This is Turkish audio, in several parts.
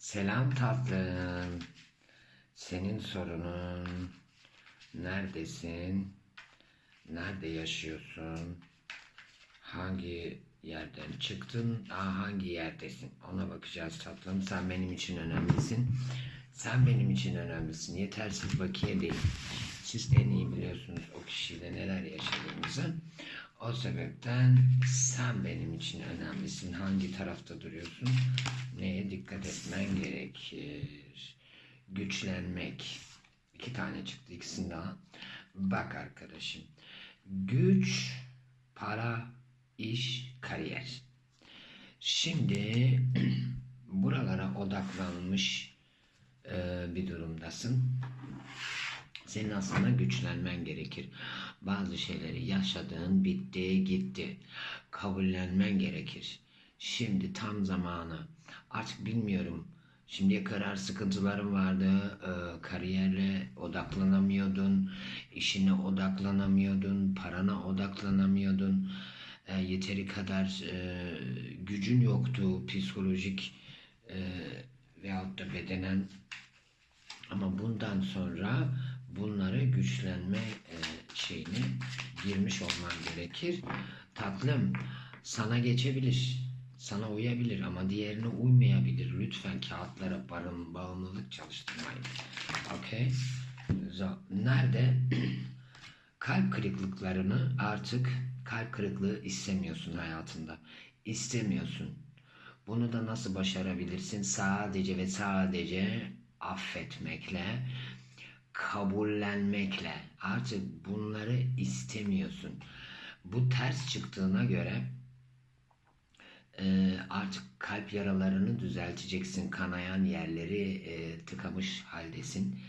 Selam tatlım. Senin sorunun neredesin? Nerede yaşıyorsun? Hangi yerden çıktın? Aa, hangi yerdesin? Ona bakacağız tatlım. Sen benim için önemlisin. Sen benim için önemlisin. Yetersiz bakiye değil. Siz en iyi biliyorsunuz o kişiyle neler yaşadığımızı. O sebepten sen benim için önemlisin. Hangi tarafta duruyorsun? Neye dikkat etmen gerekir? Güçlenmek. İki tane çıktı ikisini daha. Bak arkadaşım. Güç, para, iş, kariyer. Şimdi buralara odaklanmış e, bir durumdasın. Senin aslında güçlenmen gerekir. Bazı şeyleri yaşadığın bitti gitti. Kabullenmen gerekir. Şimdi tam zamanı. Artık bilmiyorum. Şimdiye kadar sıkıntılarım vardı. Ee, kariyerle odaklanamıyordun. işine odaklanamıyordun. Parana odaklanamıyordun. Ee, yeteri kadar e, gücün yoktu. Psikolojik e, veyahut da bedenen ama bundan sonra bunları güçlenme e, şeyine girmiş olman gerekir. Tatlım sana geçebilir. Sana uyabilir ama diğerine uymayabilir. Lütfen kağıtlara barın, bağımlılık çalıştırmayın. Okay? Nerede? kalp kırıklıklarını artık kalp kırıklığı istemiyorsun hayatında. İstemiyorsun. Bunu da nasıl başarabilirsin? Sadece ve sadece affetmekle, kabullenmekle. Artık bunları istemiyorsun. Bu ters çıktığına göre e, artık kalp yaralarını düzelteceksin. Kanayan yerleri e, tıkamış haldesin.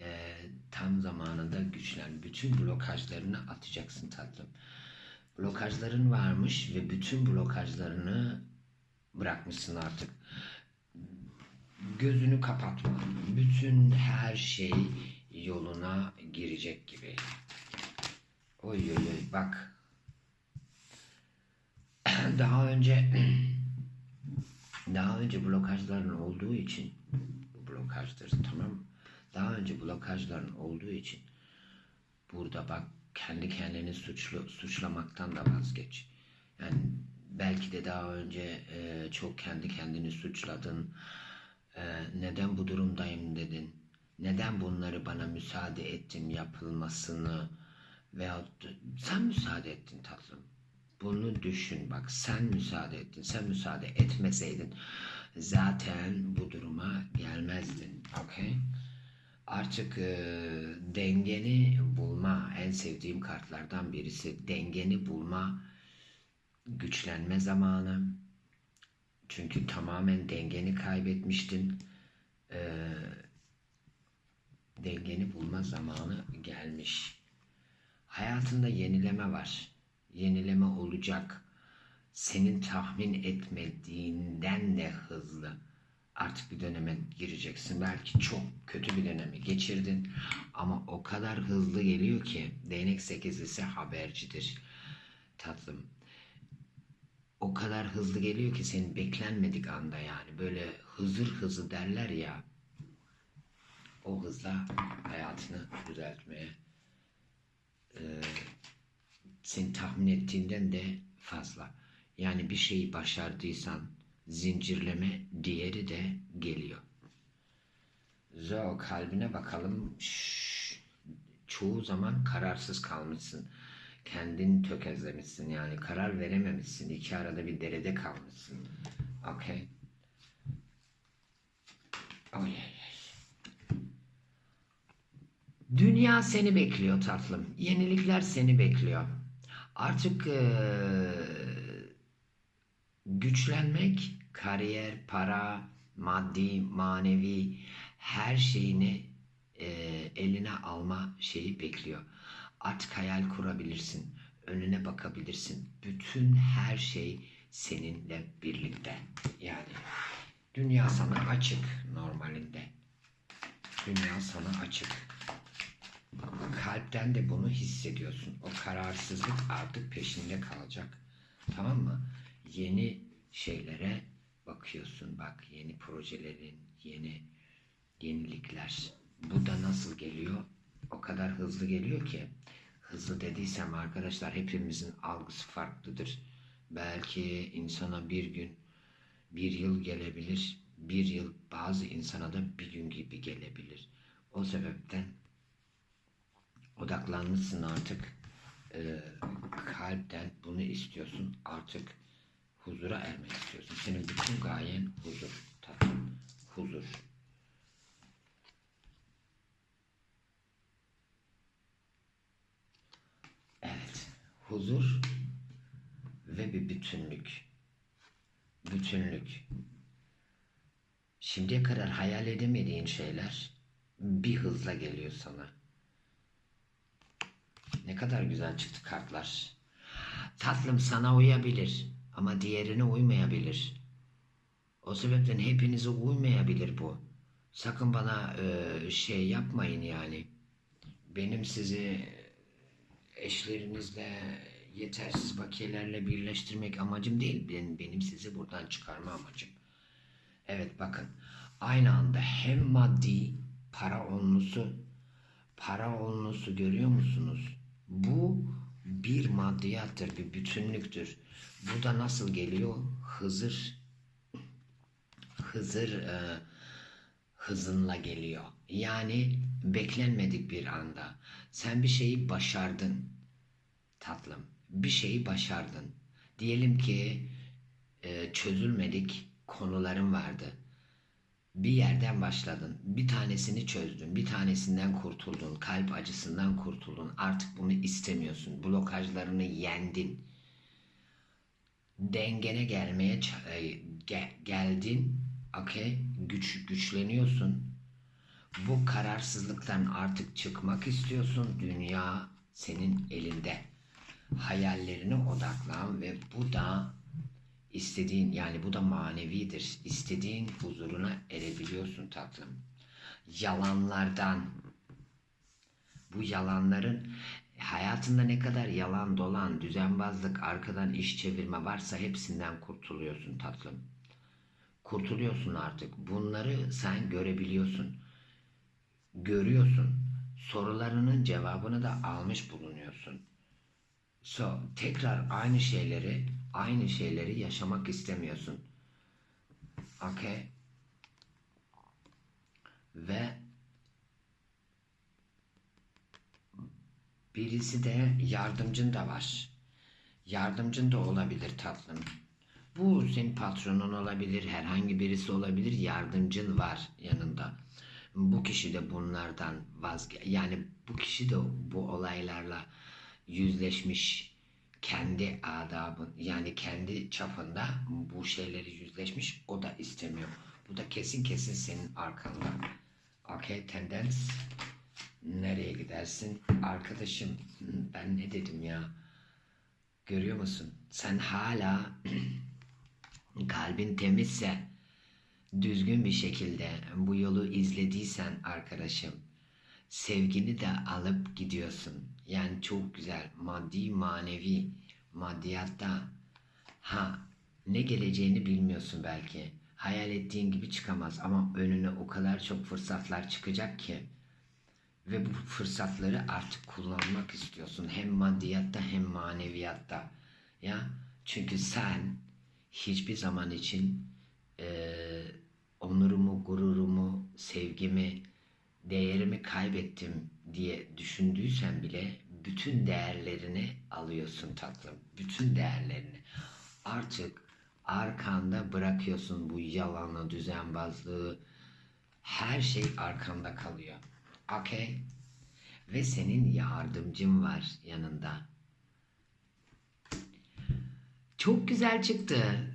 E, tam zamanında güçlen. Bütün blokajlarını atacaksın tatlım. Blokajların varmış ve bütün blokajlarını bırakmışsın artık gözünü kapatma. Bütün her şey yoluna girecek gibi. Oy oy oy bak. Daha önce daha önce blokajların olduğu için blokajdır tamam Daha önce blokajların olduğu için burada bak kendi kendini suçlu suçlamaktan da vazgeç. Yani belki de daha önce e, çok kendi kendini suçladın ee, neden bu durumdayım dedin? Neden bunları bana müsaade ettin yapılmasını? Veyahut sen müsaade ettin tatlım. Bunu düşün bak sen müsaade ettin. Sen müsaade etmeseydin zaten bu duruma gelmezdin. Okay? Artık e, dengeni bulma en sevdiğim kartlardan birisi. Dengeni bulma güçlenme zamanı çünkü tamamen dengeni kaybetmiştin. Ee, dengeni bulma zamanı gelmiş. Hayatında yenileme var. Yenileme olacak. Senin tahmin etmediğinden de hızlı. Artık bir döneme gireceksin. Belki çok kötü bir dönemi geçirdin. Ama o kadar hızlı geliyor ki değnek sekizlisi habercidir. Tatlım o kadar hızlı geliyor ki senin beklenmedik anda yani. Böyle hızır hızı derler ya. O hızla hayatını düzeltmeye e, senin tahmin ettiğinden de fazla. Yani bir şeyi başardıysan zincirleme diğeri de geliyor. Zo kalbine bakalım. Şş, çoğu zaman kararsız kalmışsın kendin tökezlemişsin yani karar verememişsin. İki arada bir derede kalmışsın. Okay. Oh, yeah. Dünya seni bekliyor tatlım. Yenilikler seni bekliyor. Artık ee, güçlenmek, kariyer, para, maddi, manevi her şeyini e, eline alma şeyi bekliyor. Artık hayal kurabilirsin. Önüne bakabilirsin. Bütün her şey seninle birlikte. Yani dünya sana açık normalinde. Dünya sana açık. Kalpten de bunu hissediyorsun. O kararsızlık artık peşinde kalacak. Tamam mı? Yeni şeylere bakıyorsun bak yeni projelerin, yeni yenilikler. Bu da nasıl geliyor? O kadar hızlı geliyor ki. Hızlı dediysem arkadaşlar hepimizin algısı farklıdır. Belki insana bir gün, bir yıl gelebilir. Bir yıl bazı insana da bir gün gibi gelebilir. O sebepten odaklanmışsın artık. Ee, kalpten bunu istiyorsun. Artık huzura ermek istiyorsun. Senin bütün gayen huzur. Tatlım. Huzur. Evet. Huzur ve bir bütünlük. Bütünlük. Şimdiye kadar hayal edemediğin şeyler bir hızla geliyor sana. Ne kadar güzel çıktı kartlar. Tatlım sana uyabilir ama diğerine uymayabilir. O sebepten hepinize uymayabilir bu. Sakın bana e, şey yapmayın yani. Benim sizi eşlerinizle yetersiz bakiyelerle birleştirmek amacım değil. Benim, benim sizi buradan çıkarma amacım. Evet bakın aynı anda hem maddi para onlusu para onlusu görüyor musunuz? Bu bir maddiyattır, bir bütünlüktür. Bu da nasıl geliyor? Hızır Hızır e, hızınla geliyor. Yani beklenmedik bir anda. Sen bir şeyi başardın tatlım. Bir şeyi başardın. Diyelim ki e, çözülmedik konuların vardı. Bir yerden başladın. Bir tanesini çözdün. Bir tanesinden kurtuldun. Kalp acısından kurtuldun. Artık bunu istemiyorsun. Blokajlarını yendin. Dengene gelmeye e, ge- geldin. Okey. Güç, güçleniyorsun. Bu kararsızlıktan artık çıkmak istiyorsun. Dünya senin elinde. Hayallerine odaklan ve bu da istediğin yani bu da manevidir. İstediğin huzuruna erebiliyorsun tatlım. Yalanlardan bu yalanların hayatında ne kadar yalan dolan, düzenbazlık, arkadan iş çevirme varsa hepsinden kurtuluyorsun tatlım. Kurtuluyorsun artık. Bunları sen görebiliyorsun. Görüyorsun. Sorularının cevabını da almış bulunuyorsun. So, tekrar aynı şeyleri, aynı şeyleri yaşamak istemiyorsun. Okay? Ve birisi de yardımcın da var. Yardımcın da olabilir tatlım. Bu senin patronun olabilir, herhangi birisi olabilir, yardımcın var yanında. Bu kişi de bunlardan vazge yani bu kişi de bu olaylarla yüzleşmiş kendi adabı yani kendi çapında bu şeyleri yüzleşmiş o da istemiyor. Bu da kesin kesin senin arkanda. Okay tendens nereye gidersin? Arkadaşım ben ne dedim ya? Görüyor musun? Sen hala kalbin temizse düzgün bir şekilde bu yolu izlediysen arkadaşım sevgini de alıp gidiyorsun. Yani çok güzel maddi manevi maddiyatta ha ne geleceğini bilmiyorsun belki. Hayal ettiğin gibi çıkamaz ama önüne o kadar çok fırsatlar çıkacak ki ve bu fırsatları artık kullanmak istiyorsun hem maddiyatta hem maneviyatta ya çünkü sen hiçbir zaman için eee onurumu, gururumu, sevgimi, değerimi kaybettim diye düşündüysen bile bütün değerlerini alıyorsun tatlım. Bütün değerlerini. Artık arkanda bırakıyorsun bu yalanı, düzenbazlığı. Her şey arkanda kalıyor. Okay? Ve senin yardımcın var yanında. Çok güzel çıktı.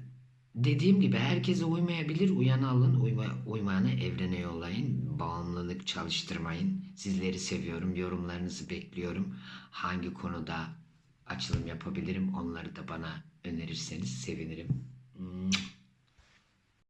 Dediğim gibi herkese uymayabilir. Uyanı alın, uyma, uymayanı evrene yollayın. Bağımlılık çalıştırmayın. Sizleri seviyorum. Yorumlarınızı bekliyorum. Hangi konuda açılım yapabilirim onları da bana önerirseniz sevinirim.